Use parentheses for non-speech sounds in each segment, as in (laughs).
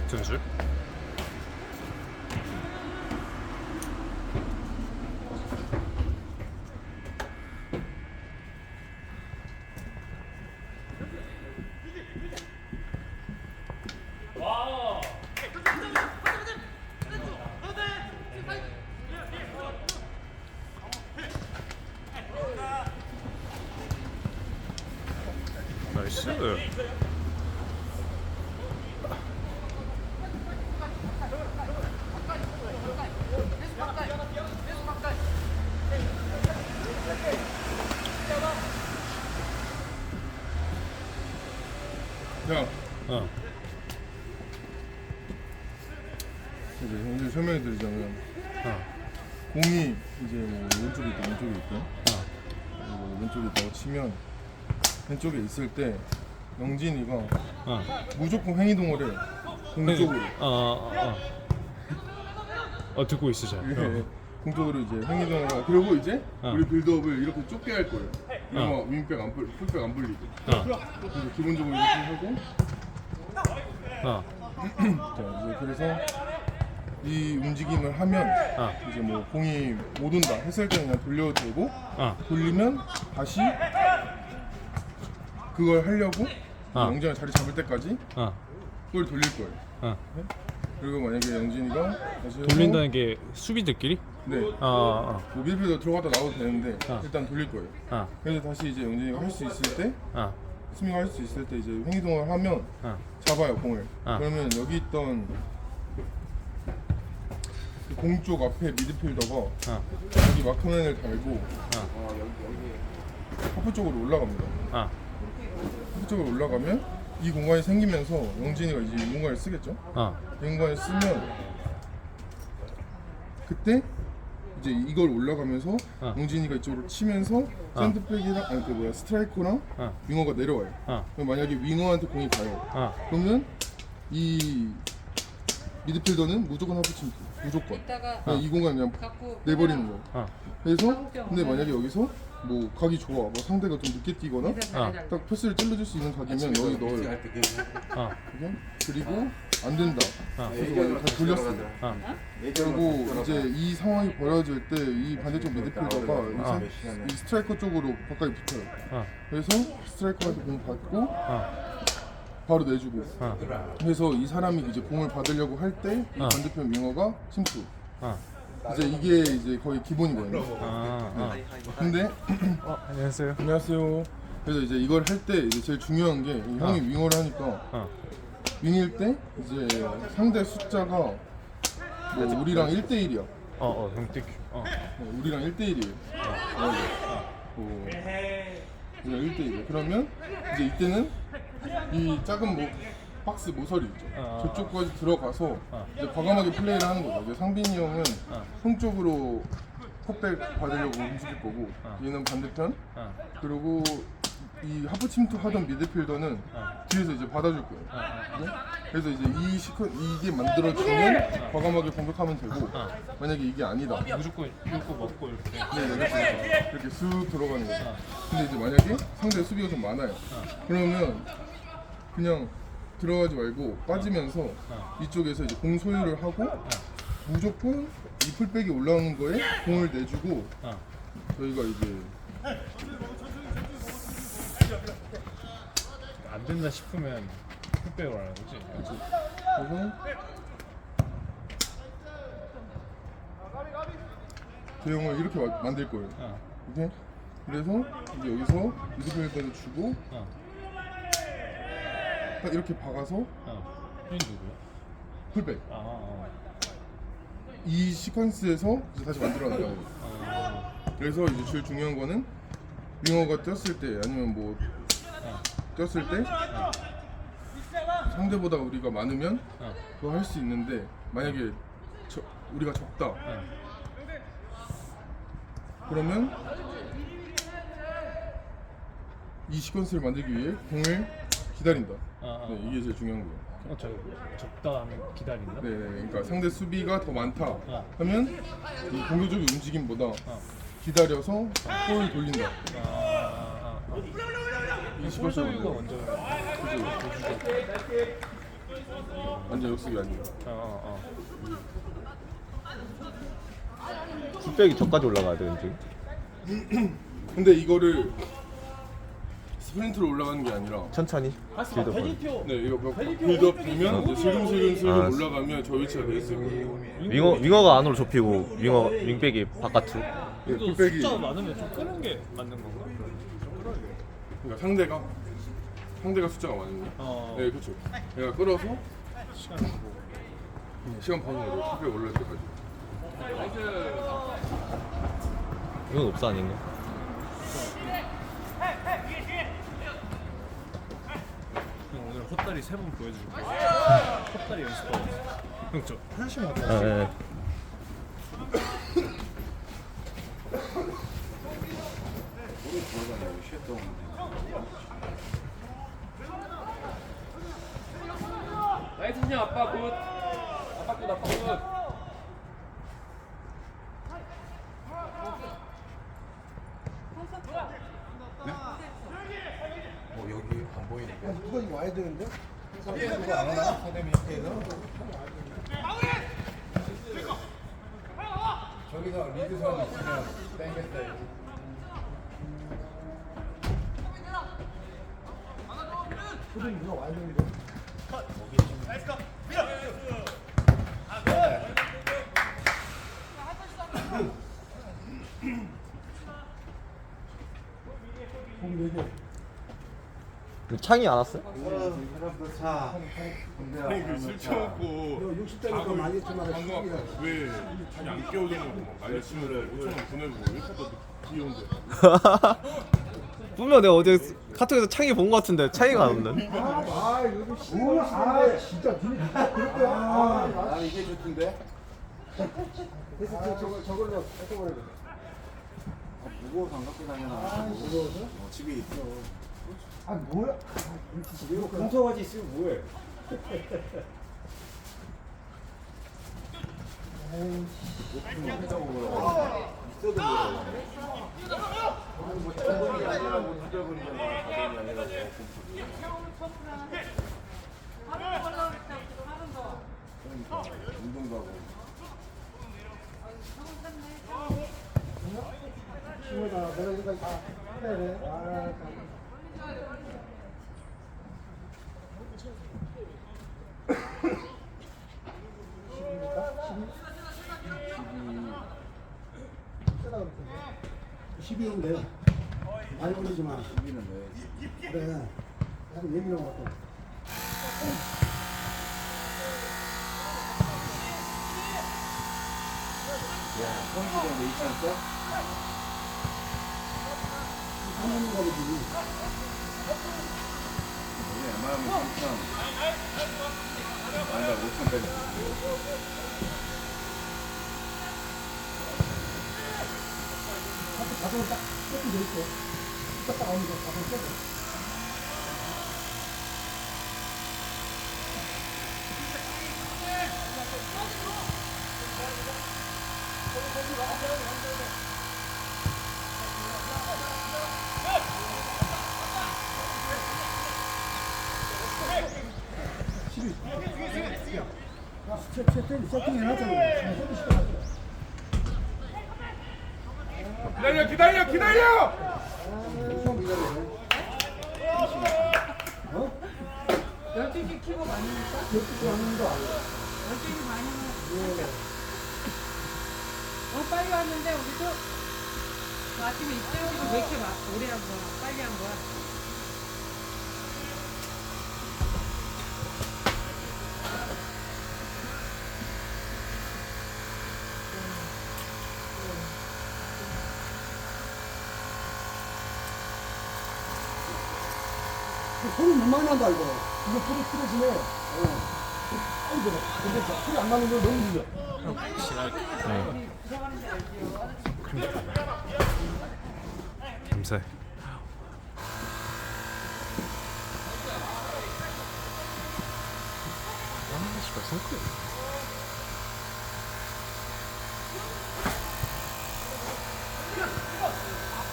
붙은 줄. 나이스. 야, 어. 이제 형들 설명해 드리자면 어. 공이 이제 뭐 왼쪽에 있고 왼쪽에 있고 어. 그리고 왼쪽에 있다고 치면 왼쪽에 있을 때 영진이가 어. 무조건 횡이동을 해. 공 쪽으로. 어. 어. 어. 어 듣고 잘. 이렇게 어. 공 쪽으로 이제 횡이동을 하고 그리고 이제 어. 우리 빌드업을 이렇게 좁게 할 거예요. 어. 그러면 윙백 안 불, 풀백 안 불리고. 어. 그래서 기본적으로 이렇게 하고 어. (clears throat) 자 이제 그래서 이 움직임을 하면 어. 이제 뭐 공이 못 온다 했을 때 그냥 돌려도 되고 어. 돌리면 다시 그걸 하려고 아. 영진이 자리 잡을 때까지 어. 그걸 돌릴 거예요. 어. 그리고 만약에 영진이가 다시 해서 돌린다는 게 수비들끼리? 네. 어. 어. 뭐 밀필더 들어갔다 나와도 되는데 아. 일단 돌릴 거예요. 어. 그래서 다시 이제 영진이가 할 수 있을 때 어. 스밍 할수 있을 때 이제 횡이동을 하면 어. 잡아요 공을. 아. 그러면 여기 있던 그공쪽 앞에 미드필더가 어. 여기 마크맨을 달고 어. 하프 쪽으로 올라갑니다. 어. 하프 쪽으로 올라가면 이 공간이 생기면서 영진이가 이제 이 공간을 쓰겠죠. 어. 이 공간을 쓰면 그때 이제 이걸 올라가면서 어. 영진이가 이쪽으로 치면서 샌드백이랑 아니 그 뭐야 스트라이커랑 어. 윙어가 내려와요. 어. 그럼 만약에 윙어한테 공이 가요. 어. 그러면 이 미드필더는 무조건 하프 침투. 무조건. 이따가 그냥 이 공간 그냥 갖고 내버리는 거예요. 어. 그래서 근데 만약에 여기서 뭐 각이 좋아, 뭐 상대가 좀 늦게 뛰거나 어. 딱 패스를 찔러줄 수 있는 각이면 여기 넣어요. 어. 그죠? 그리고 안 된다. 어. 그래서 다시 돌렸어. 어. 그리고 이제 이 상황이 벌어질 때 이 반대쪽 미드필더가 이, 사- 이 스트라이커 쪽으로 가까이 붙어요. 어. 그래서 스트라이커한테 공 받고 어. 바로 내주고. 어. 그래서 이 사람이 이제 공을 받으려고 할 때 이 어. 반대편 윙어가 침투. 어. 이제 이게 이제 거의 기본이거든요. 어. 어. 근데 어. 안녕하세요. 안녕하세요. 그래서 이제 이걸 할 때 이제 제일 중요한 게 이 형이 윙어를 하니까 어. 윙일 때 이제 상대 숫자가 뭐 우리랑 1대1이야. 어. 어. 형 땡큐. 어. 우리랑 1대1이에요. 뭐, 우리랑 1대1이에요. 그러면 이제 이때는 이 작은 뭐 박스 모서리 있죠. 어. 저쪽까지 들어가서 어. 이제 과감하게 플레이를 하는 거죠. 이제 상빈이 형은 어. 형 쪽으로 컵백 받으려고 움직일 거고 어. 얘는 반대편 어. 그리고 이 하프 침투 하던 미드필더는 어. 뒤에서 이제 받아줄 거예요. 어. 네? 그래서 이제 이 시커 이게 만들어지면 과감하게 공격하면 되고 어. 만약에 이게 아니다. 무조건 이거 먹고 이렇게. 네, 이렇게 이렇게 쑥 들어가는 거죠. 근데 이제 만약에 상대 수비가 좀 많아요. 그러면 그냥 들어가지 말고 빠지면서 이쪽에서 이제 공 소유를 하고 무조건 이 풀백이 올라오는 거에 공을 내주고 어. 저희가 이제 안 된다 싶으면 흑백을 하는 거지. 그래서 대형을 이렇게 마- 만들 거예요. 어. 오케이? 그래서 이제 여기서 미드필더를 주고 어. 딱 이렇게 박아서 어. 형이 누구야? 풀백. 아. 어. 이 시퀀스에서 이제 다시 만들어 나가요. 어. 그래서 이제 제일 중요한 거는 윙어가 뛰었을 때 아니면 뭐 뛰었을 때 상대보다 우리가 많으면 어. 그거 할 수 있는데 만약에 저, 우리가 적다 어. 그러면 이 시퀀스를 만들기 위해 공을 기다린다. 어, 어, 네, 이게 제일 중요한 거예요. 어, 저 적다 하면 기다린다. 네, 네, 그러니까 상대 수비가 더 많다 어. 하면 이 공격적인 움직임보다 어. 기다려서 골을 돌린다. 아. 아. 아. 시퀀스를 소유가. 먼저 그죠. 완전 역습이 아니라. 어, 어, 풀백이 저까지 올라가야 돼 왠지 (clears throat) 근데 이거를 스프린트로 올라가는 게 아니라 천천히 빌드업 네 이거 몇 빌드업 되면 이제 슬금슬금슬금 아, 올라가면 저 위치가 돼 있을 거예요. 윙어 윙어가 안으로 좁히고 윙어 윙백이 바깥으로 네, 또 풀백이 숫자가 많으면 좀 끄는 게 맞는 건가? 그러니까 상대가 상대가 숫자가 많으면 어. 네 그렇죠. 내가 끌어서 시간 주고. 시간 반으로 풀백 올릴 때까지. 이건 없어 아닌가? 형 오늘 헛다리 세 번 보여줄 거야. 헛다리 연습하고 있어. 형, 저 하나씩 맞아. 아, 예. 나이스 형 아빠 굿. 아빠 굿 아빠 굿. 소리 누가 와야 되는데? 거기 네 개. 창이 안 왔어요? 아니 그 술 처먹고 60대니까 많이 했지만 방금 아까 왜 자기 안 깨워주냐고 막 말씀을 5천 원 보내고 이렇게 또 귀여운데. 분명 내가 어제 카톡에서 창이 본 것 같은데 창이가 안 없네 아, 여기 씨발 아, 진짜 니네 진짜 그럴 거야. 아, 난 이게 좋던데. 그래서 저, 저걸 저걸로 뺏어버려. 아, 무거워서 안 갖고 다녀나. 무거워서? 어, 집에 있어. 아, 뭐야? 아, 이렇게 집에 있구나. 금소가지 있으면 뭐해? (laughs) 있어도 뭐해? 아니 뭐 천번이 아니라고 두달 번이잖아. 가정이 아니라고. 그러니까 운동도 하고. 심하다. 내가 이거 다 해야 돼. 아, 참. 십입니까? 십이? 12인데 많이 올리지 마. 그래. 약간 예민한 것 같아. 야, 성기령 왜 있지 않어? 하는 거지. 우리 웬만하면 3천. 아니다, 5천 빼고. 자동으로 딱 세팅돼 있어. 기다려 기다려 기다려. 어? 12시 키고 많으니까? 12시 왔는 거 아니야? 12시 많으면 왔는데 우리도 그 아침에 입장식을 왜 이렇게 막 오래 한 거야? 빨리 한 거야? 소리 못 많이 난다 이거. 이거 소리 틀어지네. 어. 아이고, 근데 저 소리 안 나는 거 너무 들려. 김새 아 씨발 손끝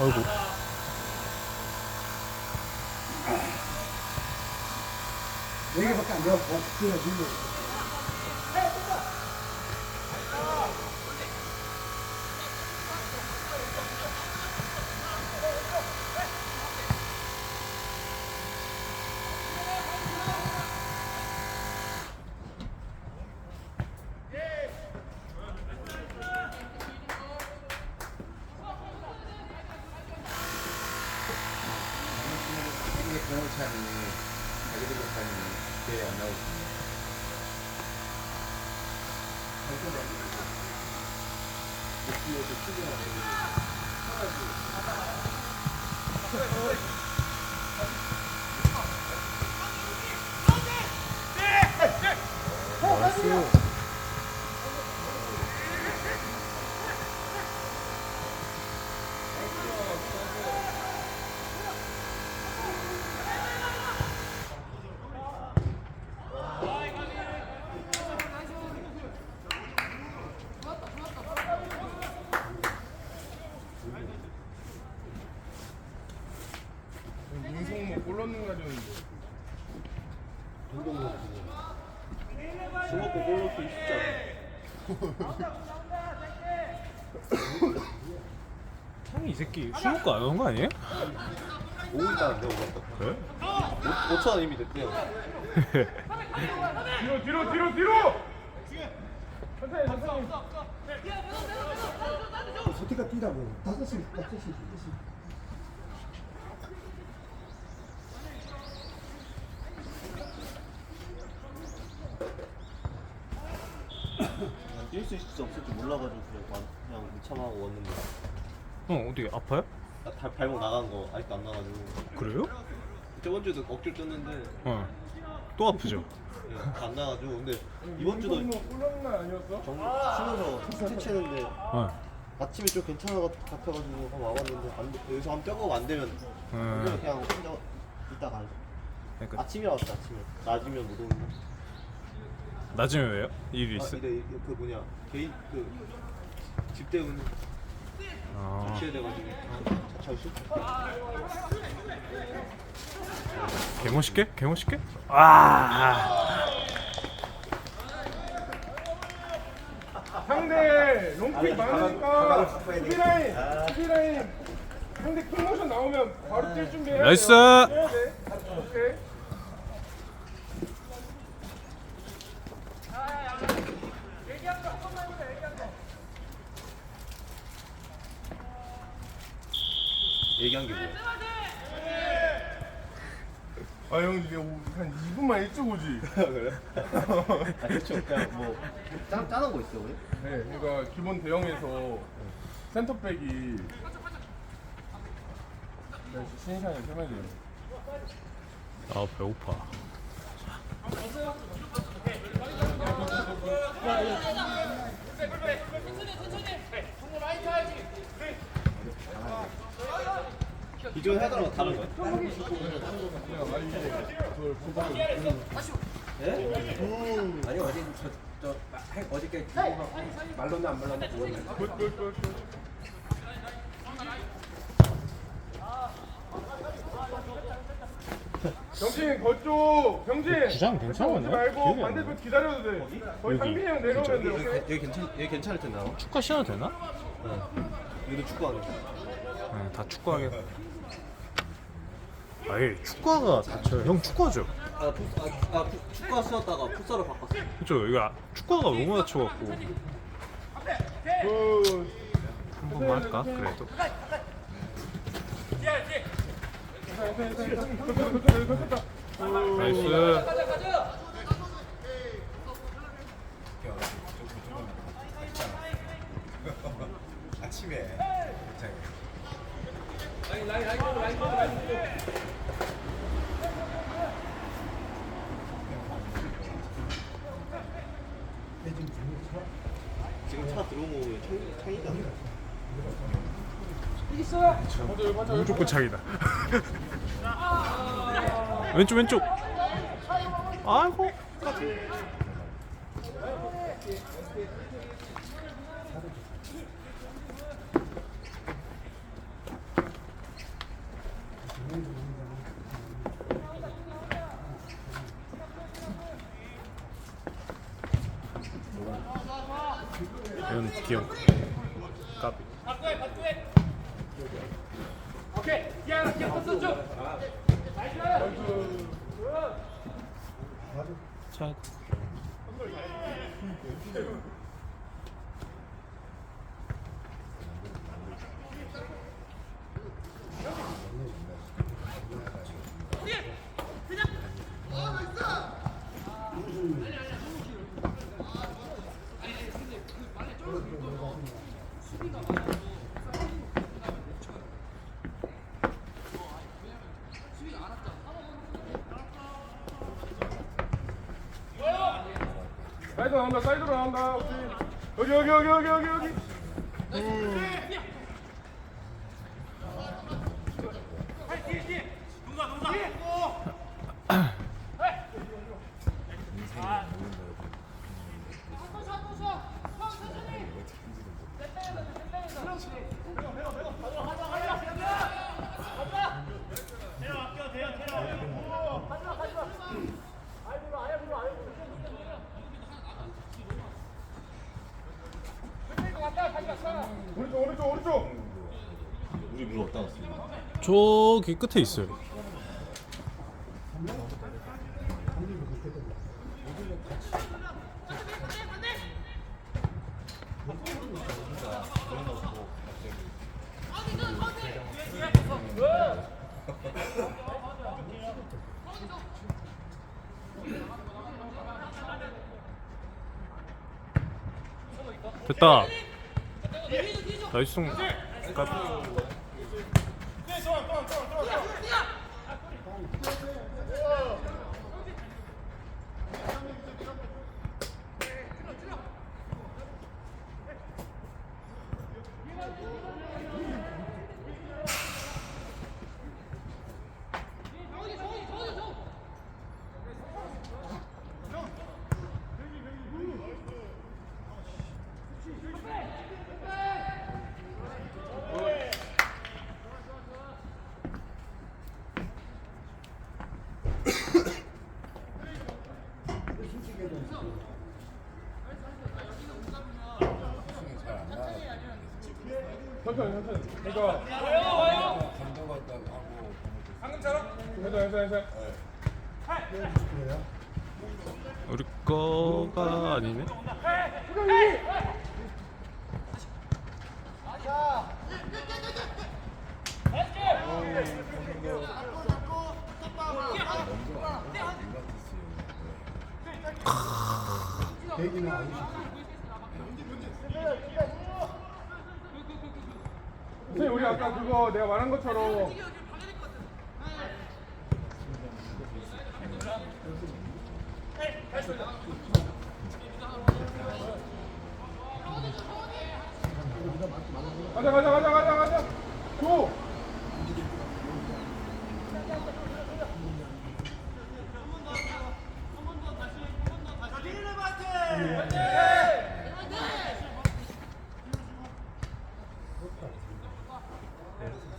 아이고 네 개밖에 안 돼. 어, 그래가지고. 이게 변호차니 자기들 변호차니 대회 안 나오고 민성모 골 넣는 날이었는데 술 먹고 골 넣기 쉽지 않아. 형이 이 새끼 술 먹고 안 오는 거 아니에요? 5분 다안 되고 그래? 5천 원 이미 됐대요. 뒤로 뒤로 뒤로 뒤로 천천히 천천히 소티가 뛰라고. 다섯 시, 다섯 시, 다섯 시. 뛸 수 있을지 없을지 몰라가지고 그냥, 와- 그냥 무참하고 왔는데 형 어디 아파요? 나 발, 발목 나간 거 아직도 안 나가지고 그래요? 저번 주도 억지로 떴는데 어. 또 아프죠? 예, 안 나가지고 근데 이번 주도 날 아니었어? 정, 쉬면서 스티치했는데 어. 아침에 좀 괜찮아 같- 같아가지고 한번 와봤는데 안, 돼- 여기서 한번 뼈가 안 되면 음. 그냥 그냥 혼자 이따 가야지 그러니까 아침에 왔어 아침에 낮이면 못 오는데 나중에 왜요? 일이 아, 있어? 이래 이래 그 뭐냐 개인 그 집대운 아. 자차 실 개멋있게? 개멋있게? 아. 상대 롱킥 많으니까 수비 라인 수비 라인 상대 큰 모션 나오면 바로 뛸 준비해야 돼요 나이스! 해야 돼 오케이 얘기한 게 뭐야? 아 형 이게 오- 한 2분만 일찍 오지 그래? 아 그렇죠 그냥 뭐 짜, 짜는 거 있어 우리? 네 그러니까 기본 대형에서 센터백이 네, 신시간에 세명이 아 배고파. 기존 헤더랑 다른 거야? 아니 어제 저저 어저께 말로는 안 말로는 그거는 병진 거쪽 병진 구장 괜찮았네? 오지 말고 기억이 안 반대편 기다려도 돼 거기 여기. 상빈이 형 내려오면 돼 여기, 오케이? 여기 괜찮 여기 괜찮을 텐데 아마? 축구 시간 되나? 여기도 축구하는 거. 네, 다 축구하게. 아예 축구화가 다쳐요. 형 축구하죠? 아, 풋, 아, 아 풋- 축구화 신었다가 풋살을 바꿨어. 그죠? 이거 아- 축구화가 너무 다쳐갖고 굿한 번만 할까? 그래도. 나이스. 아침에 지금 차 들어온 거 보면 창, 창이다. 무조건 차이다. (laughs) 왼쪽 왼쪽. 아이고. 자. 사이드 나온다. 나온다 여기 여기 여기 여기 여기 여기. 오른쪽 오른쪽 오른쪽 우리 물 어디다 놨어? 저기 끝에 있어요. 됐다. 나이스. 까 천 선생님 우리 아까 그거 내가 말한 것처럼. 가자 가자 가자 가자 가자. 줘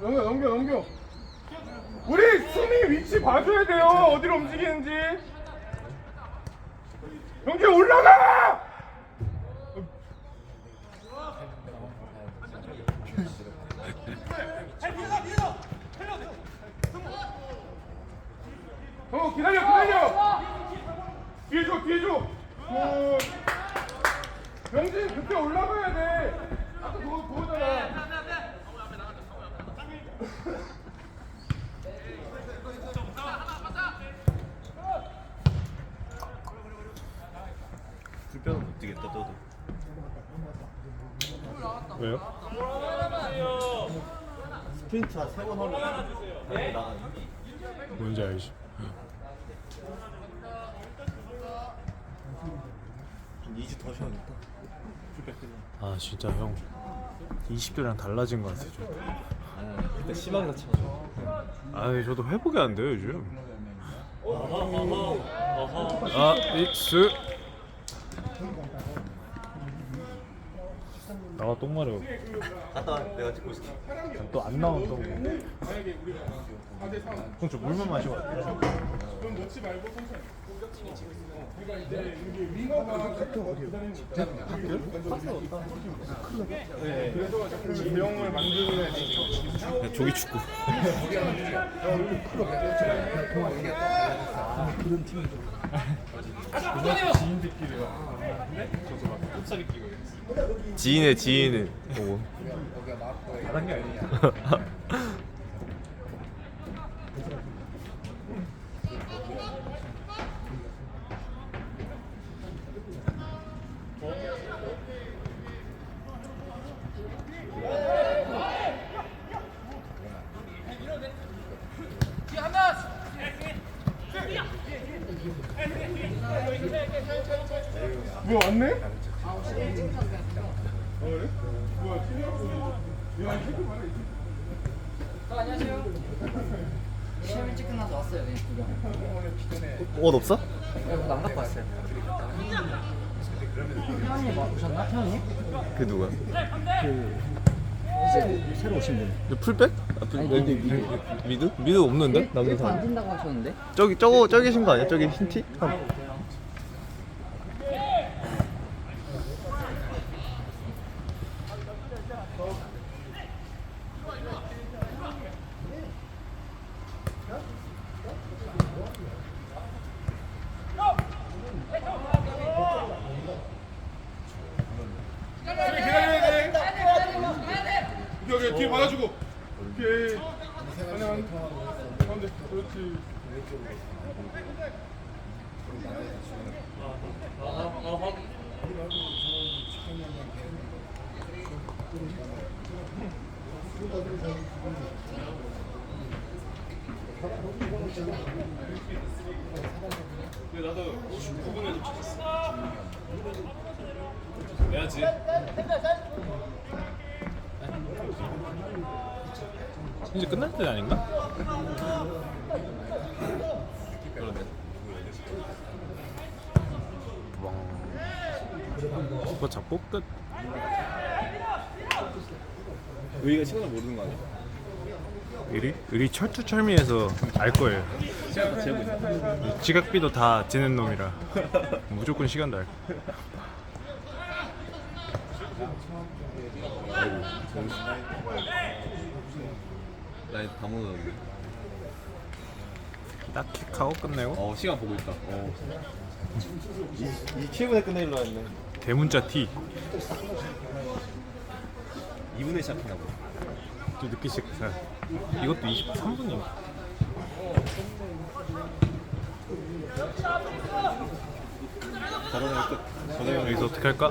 넘겨 넘겨 넘겨 우리 수미 위치 봐줘야 돼요 어디로 움직이는지 경기 올라가 어 기다려 기다려 뒤에 줘 뒤에 줘 굿. 명진 그때 올라가야 돼 아까 그거 그거잖아 불편은 못 뛰겠다 너도. 왜요? 스프린트 한 세 번 하면 나가는 뭔지 알지? 한 2주 더 쉬어야겠다. 아 진짜 형 20대랑 달라진 것 같아 좀. 아, 그때 심하게 다쳐가지고. 아 저도 회복이 안 돼요 요즘. 아 익스. 나가 똥 마려. 갔다 와 내가 찍고 있을게 또안 나온 똥. 그럼 좀 물만 마시고. 갈게요. 그럼 놓지 말고 천천히. 지형을 만드는. 조기 축구. 지인들끼리 막. 근데 저도 막 이랬어. 지인의 지인을 보고 다른 게 아니야. 뭐 왔네? 어, 그래? 뭐야 팀이었어? 야 이거 말해. 시험 일찍 끝나서 왔어요. 네. 옷 없어? 안 갖고 왔어요. 태원님 뭐 오셨나? 태원님? 그 누가? 새로, 새로 오신 분. 그 풀백? 아, 풀, 여기 미드. 미드? 미드 없는데? 남는 안 사람. 된다고 하셨는데? 저기 저거 저기 계신 거 아니야? 저기 흰 티? 한. 기다려야 돼. 여기 여기 뒤에 받아주고. 오케이. 안녕. 가운데. 그렇지. 근데 나도 9분에 좀 찾았어. 내야지. 이제 끝날 때 아닌가? 그러네. 뭐 잡고 끝. 우리가 시간을 모르는 거 아니야? 의리? 의리 철두철미해서 알 거예요. 시간 재고 있어. 지각비도 다 지는 놈이라 무조건 시간도 알. 나다 모르는데. 딱 킥하고 끝내고 어 시간 보고 있다. 어. 27분에 끝내려 했네 대문자 T. 2분에 시작했나 보다. 또 늦게 시작해. 이것도 23분인가? 저러면 끝. 여기서 어떻게 할까?